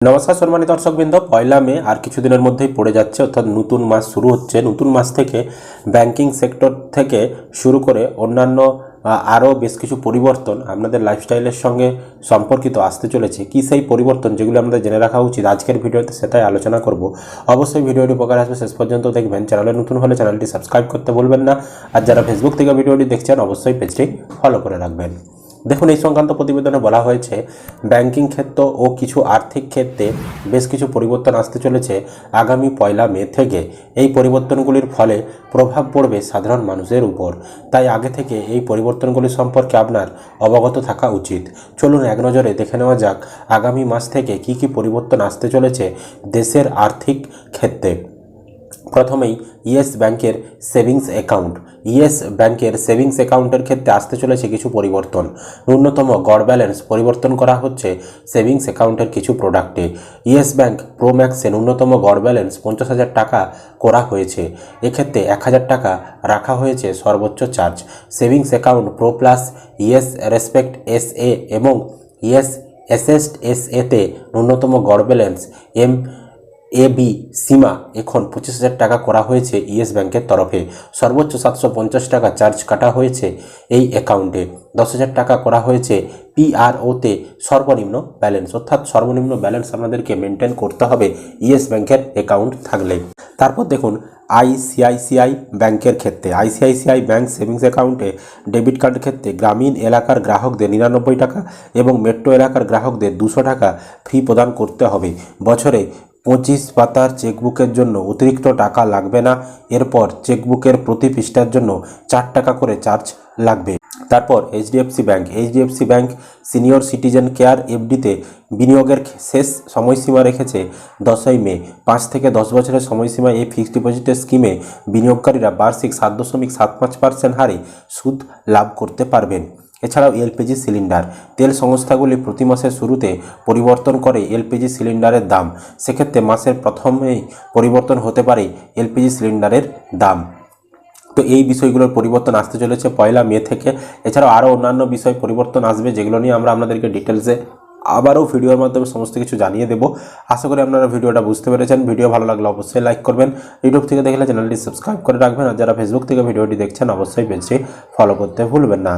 নমস্কার সম্মানিত দর্শকবৃন্দ। পয়লা মে আর কিছুদিনের মধ্যেই পড়ে যাচ্ছে, অর্থাৎ নতুন মাস শুরু হচ্ছে। নতুন মাস থেকে ব্যাংকিং সেক্টর থেকে শুরু করে অন্যান্য আরও বেশ কিছু পরিবর্তন আপনাদের লাইফস্টাইলের সঙ্গে সম্পর্কিত আসতে চলেছে। কি সেই পরিবর্তন যেগুলো আমাদের জেনে রাখা উচিত? আজকের ভিডিওতে সেটাই আলোচনা করব। অবশ্যই ভিডিওটি উপকার আসবে। শেষ পর্যন্ত দেখবেন চ্যানেলে নতুন হলে চ্যানেলটি সাবস্ক্রাইব করতে ভুলবেন না। আর যারা ফেসবুক থেকে ভিডিওটি দেখছেন, অবশ্যই পেজটি ফলো করে রাখবেন। দেখুন, এই সংক্রান্ত প্রতিবেদনে বলা হয়েছে, ব্যাংকিং ক্ষেত্র ও কিছু আর্থিক ক্ষেত্রে বেশ কিছু পরিবর্তন আসতে চলেছে আগামী পয়লা মে থেকে। এই পরিবর্তনগুলির ফলে প্রভাব পড়বে সাধারণ মানুষের উপর। তাই আগে থেকে এই পরিবর্তনগুলি সম্পর্কে আপনার অবগত থাকা উচিত। চলুন এক নজরে দেখে নেওয়া যাক, আগামী মাস থেকে কি কি পরিবর্তন আসতে চলেছে দেশের আর্থিক ক্ষেত্রে। প্রথমেই ইয়েস ব্যাংকের সেভিংস অ্যাকাউন্ট। ইয়েস ব্যাংকের সেভিংস অ্যাকাউন্টের ক্ষেত্রে আসতে চলেছে কিছু পরিবর্তন। ন্যূনতম গড় ব্যালেন্স পরিবর্তন করা হচ্ছে সেভিংস অ্যাকাউন্টের কিছু প্রোডাক্টে। ইয়েস ব্যাংক প্রো ম্যাক্সে ন্যূনতম গড় ব্যালেন্স পঞ্চাশ হাজার টাকা করা হয়েছে। এক্ষেত্রে এক হাজার টাকা রাখা হয়েছে সর্বোচ্চ charge. Savings account pro plus Yes respect S A এবং ইয়েস এসএসড এস এতে ন্যূনতম গড় ব্যালেন্স এম এ, বি, সীমা এখন পঁচিশ হাজার টাকা করা হয়েছে ইয়েস ব্যাংকের তরফে। সর্বোচ্চ সাতশো পঞ্চাশ টাকা চার্জ কাটা হয়েছে এই অ্যাকাউন্টে। দশ হাজার টাকা করা হয়েছে পিআরওতে সর্বনিম্ন ব্যালেন্স। অর্থাৎ সর্বনিম্ন ব্যালেন্স আপনাদেরকে মেনটেন করতে হবে ইয়েস ব্যাংকের অ্যাকাউন্ট থাকলে। তারপর দেখুন আইসিআইসিআই ব্যাংকের ক্ষেত্রে। আইসিআইসিআই ব্যাংক সেভিংস অ্যাকাউন্টে ডেবিট কার্ডের ক্ষেত্রে গ্রামীণ এলাকার গ্রাহকদের নিরানব্বই টাকা এবং মেট্রো এলাকার গ্রাহকদের দুশো টাকা ফি প্রদান করতে হবে। বছরে পঁচিশ পাতার চেকবুকের জন্য অতিরিক্ত টাকা লাগবে না। এরপর চেকবুকের প্রতি পৃষ্ঠার জন্য চার টাকা করে চার্জ লাগবে। তারপর HDFC bank. HDFC bank senior citizen care এফডিতে বিনিয়োগের শেষ সময়সীমা রেখেছে দশই মে। পাঁচ থেকে দশ বছরের সময়সীমা এই ফিক্সড ডিপোজিটের স্কিমে বিনিয়োগকারীরা বার্ষিক সাত দশমিক সাত পাঁচ পার্সেন্ট হারে সুদ লাভ করতে পারবেন। এছাড়াও এলপিজি সিলিন্ডার। তেল সংস্থাগুলি প্রতি মাসের শুরুতে পরিবর্তন করে এলপিজি সিলিন্ডারের দাম। সেক্ষেত্রে মাসের প্রথমেই পরিবর্তন হতে পারে এলপিজি সিলিন্ডারের দাম। তো এই বিষয়গুলোর পরিবর্তন আসতে চলেছে পয়লা মে থেকে। এছাড়াও আরও অন্যান্য বিষয় পরিবর্তন আসবে যেগুলো নিয়ে আমরা আপনাদেরকে ডিটেলসে আবারও ভিডিওর মাধ্যমে সমস্ত কিছু জানিয়ে দেবো। আশা করি আপনারা ভিডিওটা বুঝতে পেরেছেন। ভিডিও ভালো লাগলে অবশ্যই লাইক করবেন। ইউটিউব থেকে দেখলে চ্যানেলটি সাবস্ক্রাইব করে রাখবেন। আর যারা ফেসবুক থেকে ভিডিওটি দেখছেন, অবশ্যই পেজটি ফলো করতে ভুলবেন না।